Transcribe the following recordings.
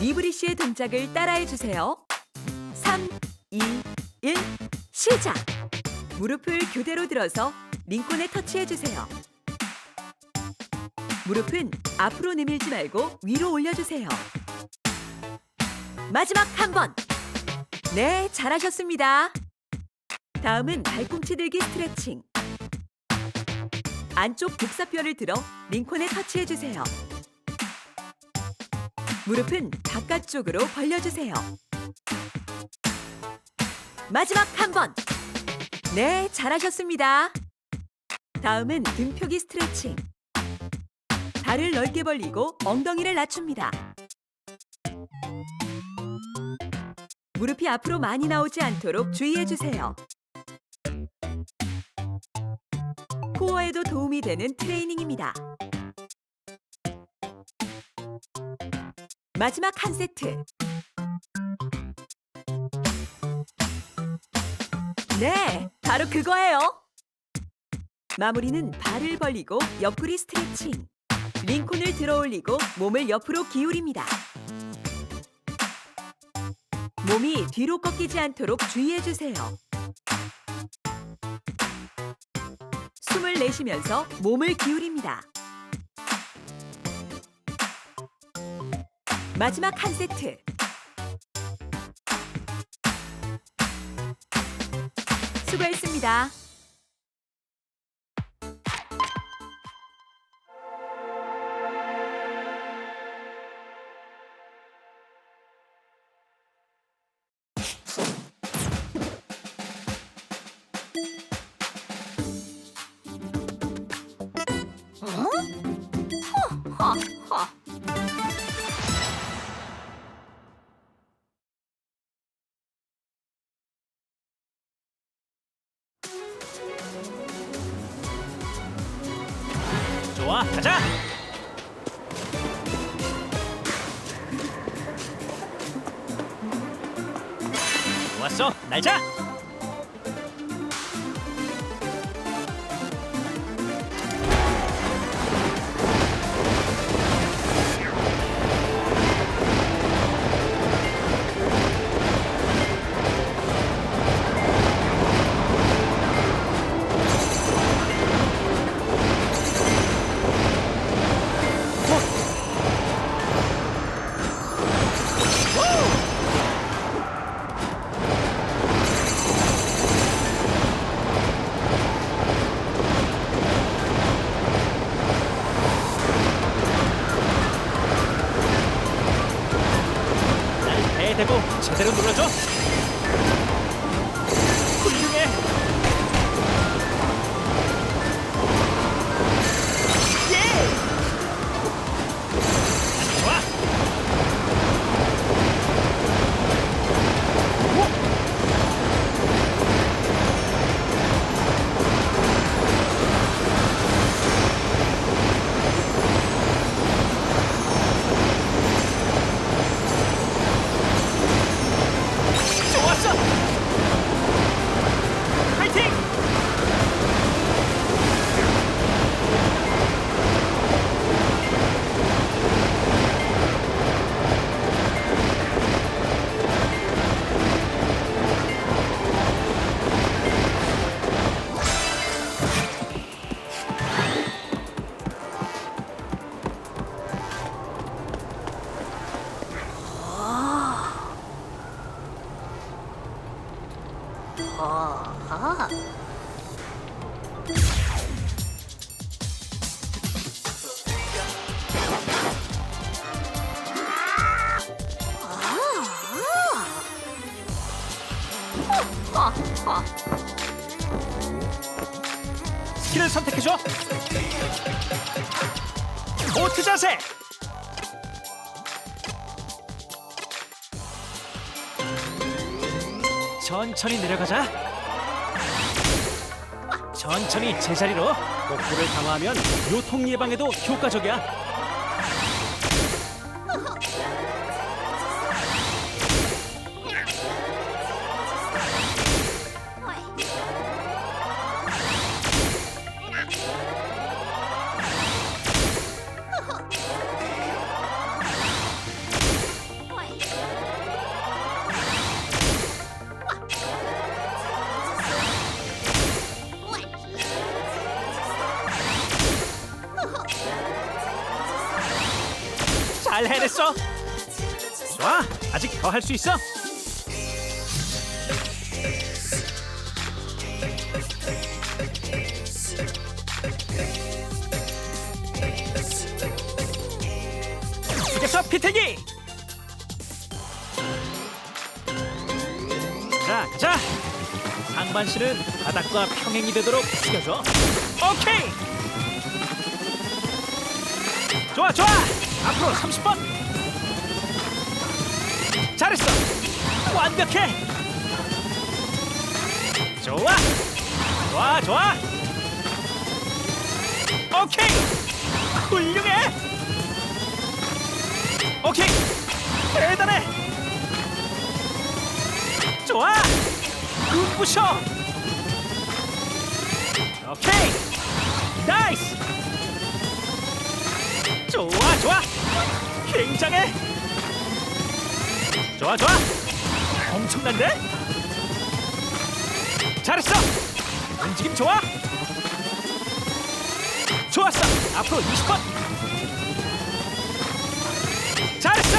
니브리 씨의 동작을 따라해 주세요. 3, 2, 1, 시작! 무릎을 교대로 들어서 링콘에 터치해 주세요. 무릎은 앞으로 내밀지 말고 위로 올려주세요. 마지막 한 번! 네, 잘하셨습니다. 다음은 발꿈치 들기 스트레칭. 안쪽 복사뼈를 들어 링콘에 터치해 주세요. 무릎은 바깥쪽으로 벌려주세요. 마지막 한 번. 네, 잘하셨습니다. 다음은 등표기 스트레칭. 발을 넓게 벌리고 엉덩이를 낮춥니다. 무릎이 앞으로 많이 나오지 않도록 주의해 주세요. 코어에도 도움이 되는 트레이닝입니다. 마지막 한 세트. 네, 바로 그거예요. 마무리는 발을 벌리고 옆구리 스트레칭. 링콘을 들어 올리고 몸을 옆으로 기울입니다. 몸이 뒤로 꺾이지 않도록 주의해 주세요. 숨을 내쉬면서 몸을 기울입니다. 마지막 한 세트. 수고했습니다. 스킬을 선택해줘. 보트 자세. 천천히 내려가자. 천천히 제자리로. 복부를 강화하면 요통 예방에도 효과적이야. 잘 해냈어. 좋아, 아직 더 할 수 있어. 숙여서 피태기. 자, 가자. 상반신은 바닥과 평행이 되도록 숙여줘. 오케이. 좋아, 좋아. 앞으로 30번. 잘했어. 완벽해. 좋아. 좋아, 좋아. 오케이. 훌륭해. 오케이. 대단해. 좋아. 눈부셔. 오케이. 나이스. 좋아, 좋아. 굉장해. 좋아, 좋아. 엄청난데? 잘했어. 움직임 좋아. 좋았어. 앞으로 20번. 잘했어.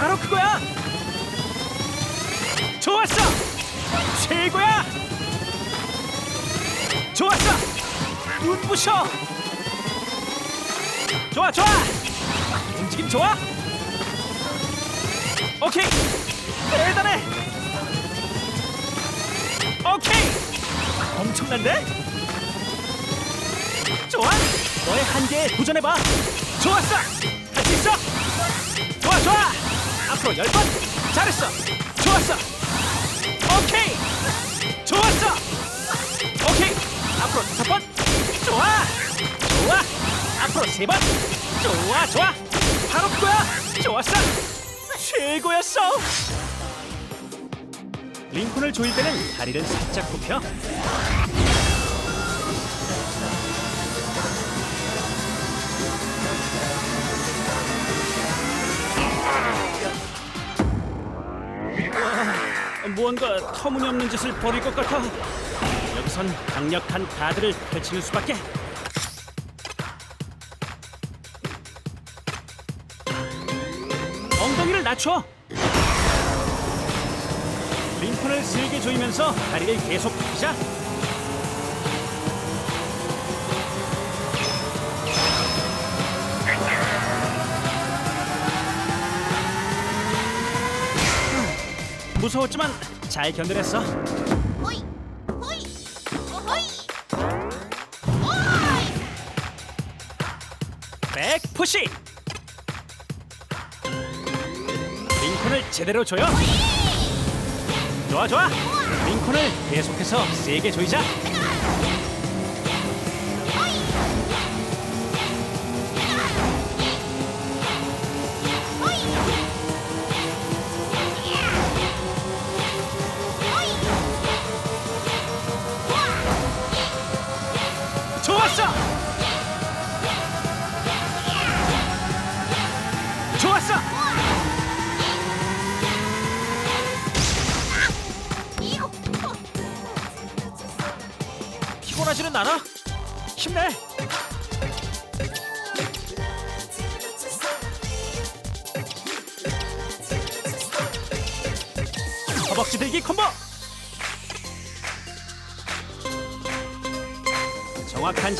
바로 그거야. 좋았어. 최고야. 좋았어. 눈부셔. 좋아, 좋아. 움직임 좋아. 오케이. 대단해. 오케이. 엄청난데? 좋아. 너의 한계에 도전해봐. 좋았어. 할 수 있어. 좋아, 좋아. 앞으로 열 번. 잘했어. 좋았어. 오케이. 좋았어. 오케이. 앞으로 다섯 번. 좋아. 앞으로 세 번. 좋아, 좋아. 바로 그거야. 좋았어. 최고였어. 링콘을 조일 때는 다리를 살짝 굽혀. 와, 무언가 터무니없는 짓을 벌일 것 같아. 여기선 강력한 가드를 펼치는 수밖에. 낮춰. 링콘을 세게 조이면서 다리를 계속 굽히자. 무서웠지만 잘 견뎌냈어. 제대로 조여. 좋아 좋아. 링콘을 계속해서 세게 조이자.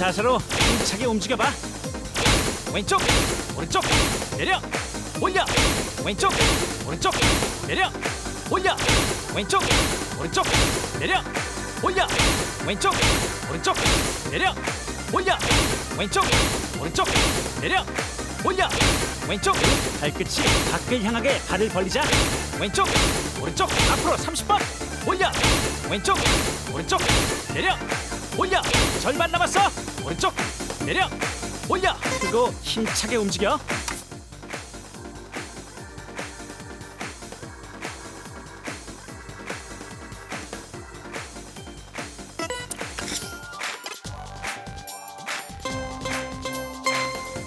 자세로 힘차게 움직여봐. 왼쪽, 오른쪽, 내려, 올려. 왼쪽, 오른쪽, 내려, 올려. 왼쪽, 오른쪽, 내려, 올려. 왼쪽, 오른쪽, 내려, 올려. 왼쪽, 오른쪽, 내려, 올려. 왼쪽, 발끝이 밖을 향하게 발을 벌리자. 왼쪽, 오른쪽, 앞으로 30번. 올려. 왼쪽, 오른쪽, 내려, 올려. 절반 남았어. 오른쪽, 내려, 올려. 그리고 힘차게 움직여.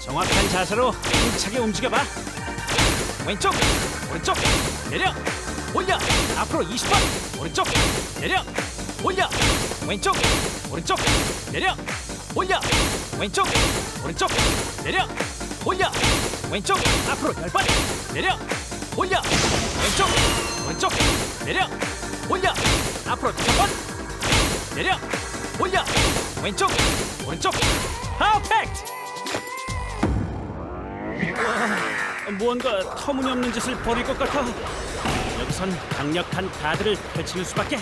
정확한 자세로 힘차게 움직여봐. 왼쪽, 오른쪽, 내려, 올려. 앞으로 20번. 오른쪽, 내려, 올려. 왼쪽, 오른쪽, 내려, 올려. 왼쪽, 오른쪽, 내려, 올려. 왼쪽. 앞으로 열번. 내려. 올려. 왼쪽. 오른쪽. 내려. 올려. 앞으로 다섯 번. 내려. 올려. 왼쪽. 오른쪽. 퍼펙트. 와, 무언가 터무니없는 짓을 벌일 것 같아. 여기선 강력한 가드를 펼치는 수밖에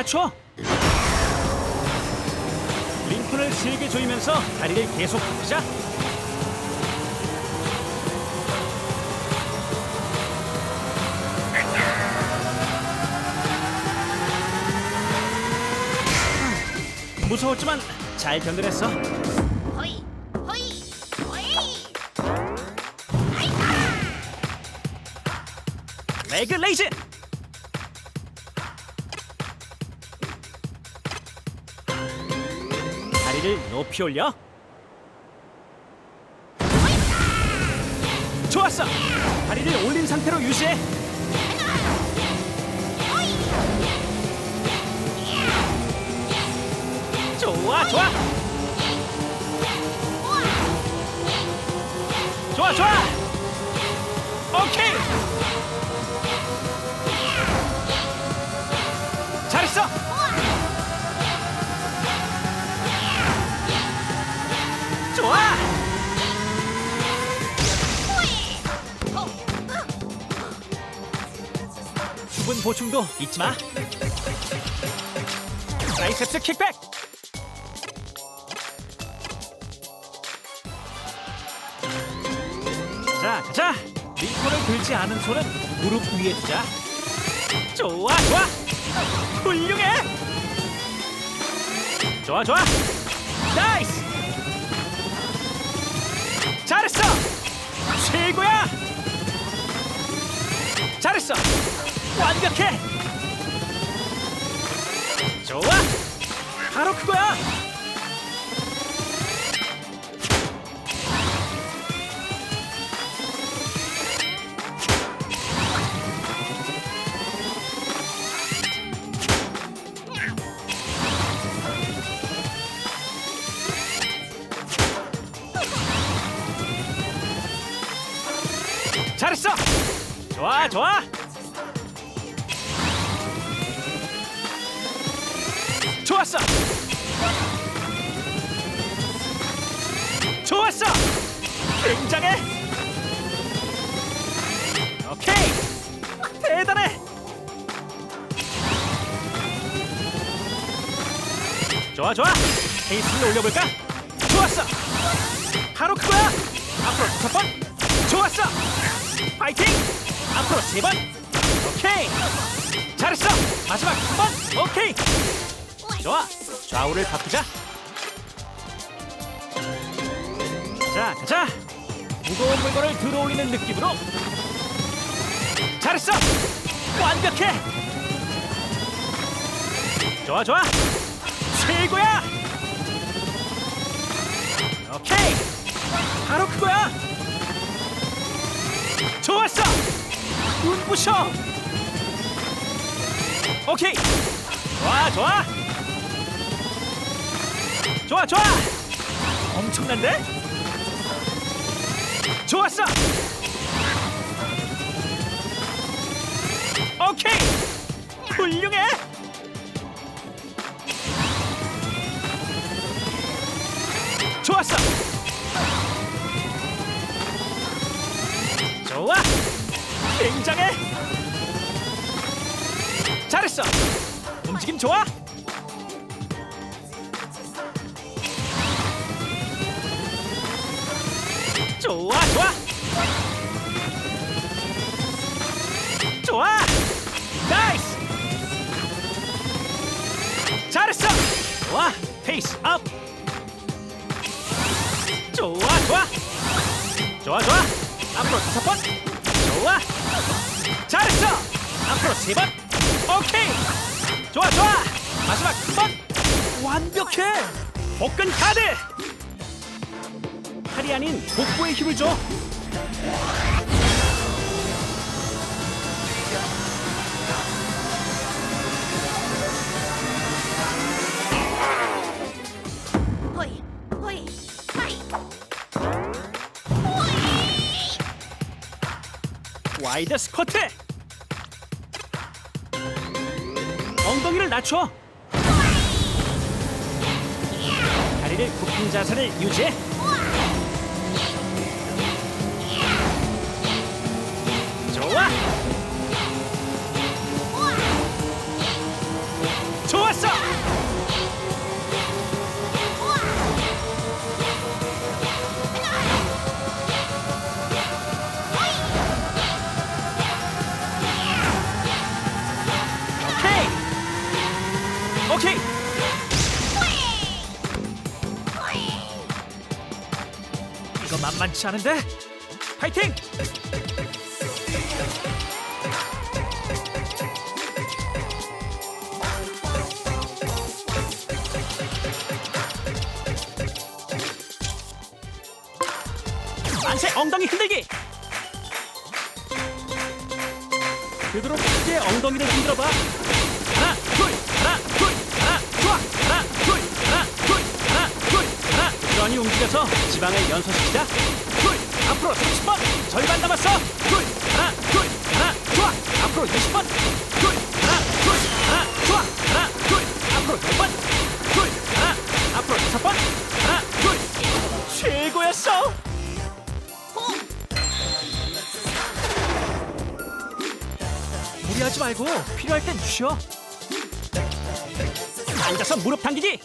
낮춰. 링콘을 세게 조이면서 다리를 계속 굽히자 무서웠지만 잘 견뎌냈어. 호이 호이 호이. 레그 레이즈 높이 올려 좋아. 수분 보충도 잊지 마. 트라이셉스 킥백. 자 가자 링콘을 들지 않은 손은 무릎 위에 두자. 좋아 좋아. 훌륭해. 좋아 좋아. 나이스 잘했어! 최고야! 잘했어! 완벽해! 좋아! 바로 그거야 좋아. 좋았어. 좋았어. 굉장해. 오케이. 대단해. 좋아 좋아. 페이스를 올려볼까 마지막 한 번. 오케이. 좋아. 좌우를 바꾸자. 자 가자. 무거운 물건을 들어올리는 느낌으로. 잘했어. 완벽해. 좋아 좋아. 최고야. 오케이. 바로 그거야. 좋았어. 눈부셔 오케이. 좋아 좋아. 좋아 좋아. 엄청난데? 좋았어. 오케이. 훌륭해. 좋았어. 좋아. 굉장해 잘했어. 움직임 좋아? 좋아 좋아. 좋아. 나이스. 잘했어. 좋아. 페이스 업. 좋아 좋아. 좋아 좋아. 앞으로 다섯 번. 좋아. 잘했어. 앞으로 세 번 오케이. 좋아 좋아. 마지막 선 완벽해. 복근 카드. 팔이 아닌 복부에 힘을 줘. 와이드 스쿼트. 낮춰. 다리를 굽힌 자세를 유지해. 좋아 만만치 않은데? 파이팅! 만세 엉덩이 흔들기! 되도록 크게 엉덩이를 흔들어봐 움직여서 지방을 연소시키자 둘 앞으로 30번. 절반 남았어. 둘 하나 둘 하나 좋아. 앞으로 20번. 둘 하나 둘 하나 좋아. 하나 둘 앞으로 10번. 둘 하나 앞으로 6번. 하나 둘. 최고였어. 무리하지 말고 필요할 땐 쉬어. 앉아서 무릎 당기기.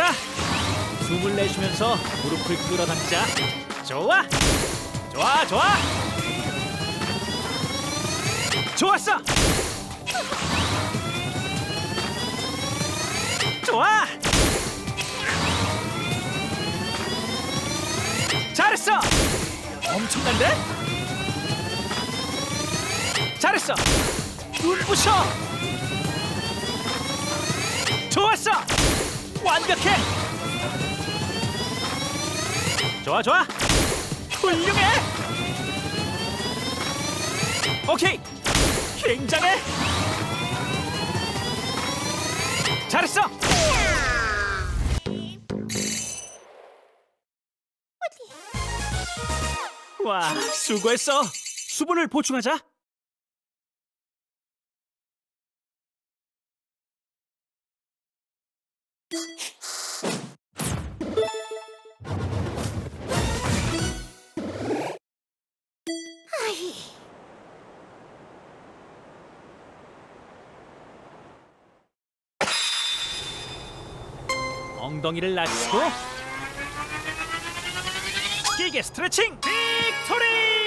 자, 자. 숨을 내쉬면서 무릎을 끌어당기자. 좋아. 좋아, 좋아. 좋았어. 좋아. 잘했어. 엄청난데? 잘했어. 눈부셔. 좋았어. 완벽해. 좋아 좋아. 훌륭해. 오케이. 굉장해. 잘했어. 와, 수고했어. 수분을 보충하자. 엉덩이를 낮추고 길게 스트레칭! 빅토리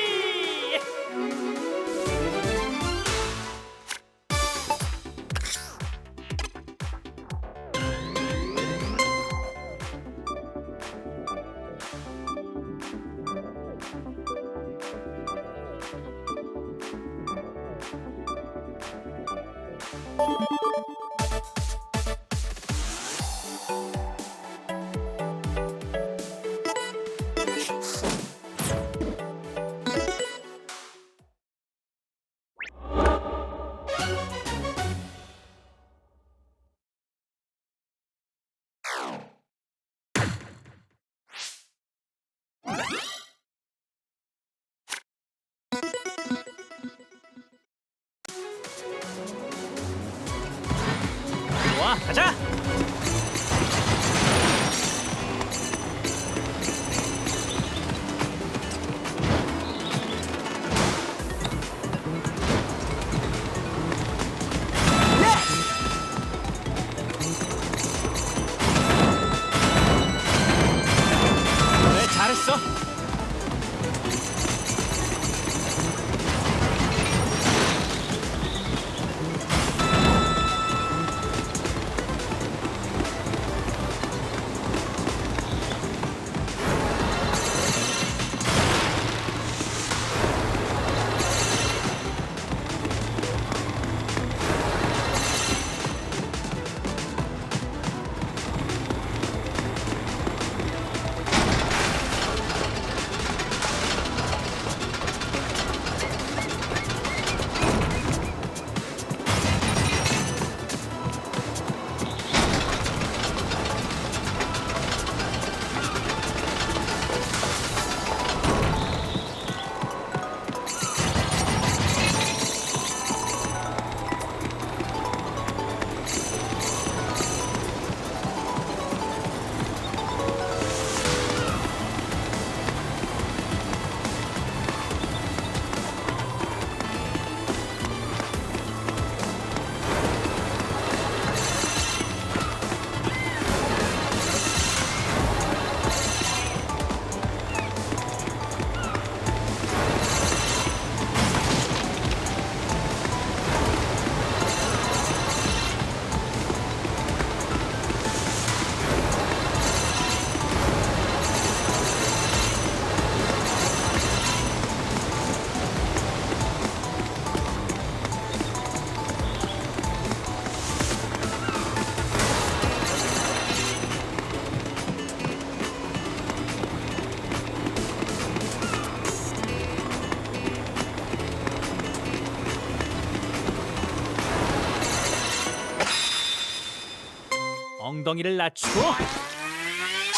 엉덩이를 낮추고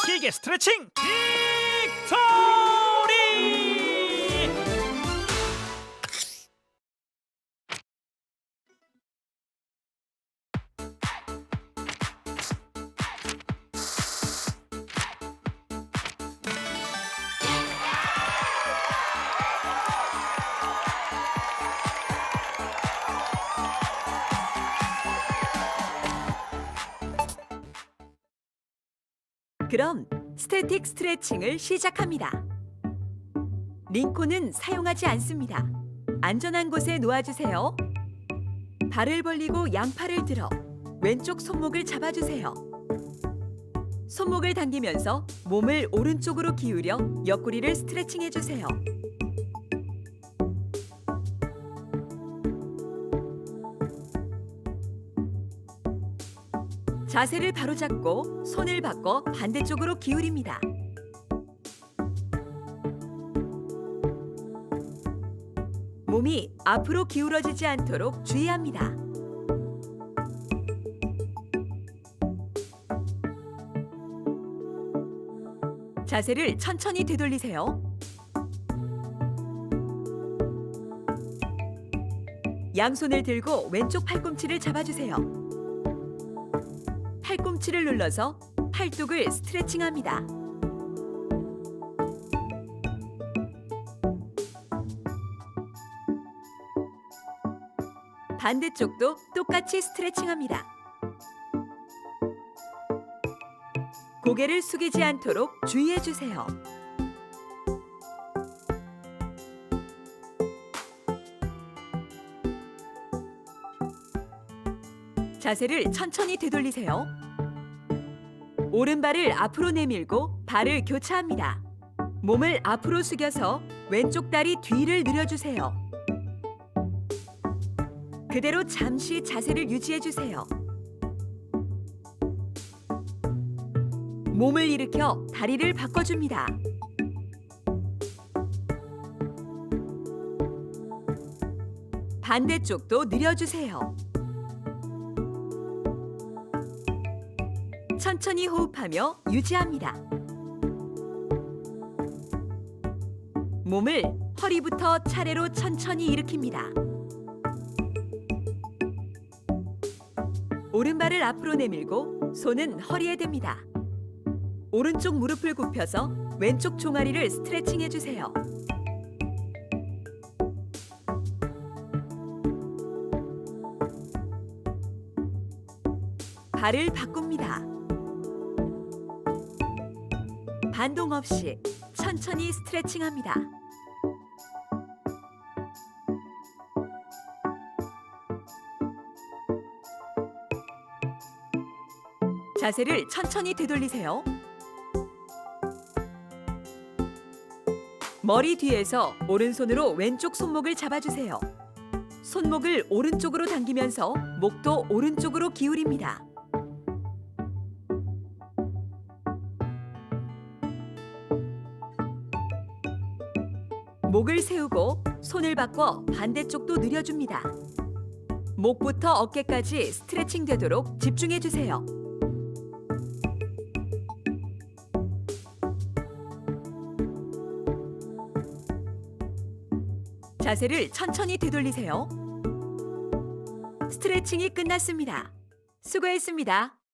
길게 스트레칭 그럼 스태틱 스트레칭을 시작합니다. 링콘은 사용하지 않습니다. 안전한 곳에 놓아주세요. 발을 벌리고 양팔을 들어 왼쪽 손목을 잡아주세요. 손목을 당기면서 몸을 오른쪽으로 기울여 옆구리를 스트레칭 해주세요. 자세를 바로잡고 손을 바꿔 반대쪽으로 기울입니다. 몸이 앞으로 기울어지지 않도록 주의합니다. 자세를 천천히 되돌리세요. 양손을 들고 왼쪽 팔꿈치를 잡아주세요. 팔꿈치를 눌러서 팔뚝을 스트레칭합니다. 반대쪽도 똑같이 스트레칭합니다. 고개를 숙이지 않도록 주의해 주세요. 자세를 천천히 되돌리세요. 오른발을 앞으로 내밀고 발을 교차합니다. 몸을 앞으로 숙여서 왼쪽 다리 뒤를 늘려주세요. 그대로 잠시 자세를 유지해 주세요. 몸을 일으켜 다리를 바꿔줍니다. 반대쪽도 늘려주세요. 천천히 호흡하며 유지합니다. 몸을 허리부터 차례로 천천히 일으킵니다. 오른발을 앞으로 내밀고 손은 허리에 댑니다. 오른쪽 무릎을 굽혀서 왼쪽 종아리를 스트레칭 해주세요. 발을 바꿉니다. 반동 없이 천천히 스트레칭합니다. 자세를 천천히 되돌리세요. 머리 뒤에서 오른손으로 왼쪽 손목을 잡아주세요. 손목을 오른쪽으로 당기면서 목도 오른쪽으로 기울입니다. 목을 세우고 손을 바꿔 반대쪽도 늘려줍니다. 목부터 어깨까지 스트레칭 되도록 집중해 주세요. 자세를 천천히 되돌리세요. 스트레칭이 끝났습니다. 수고했습니다.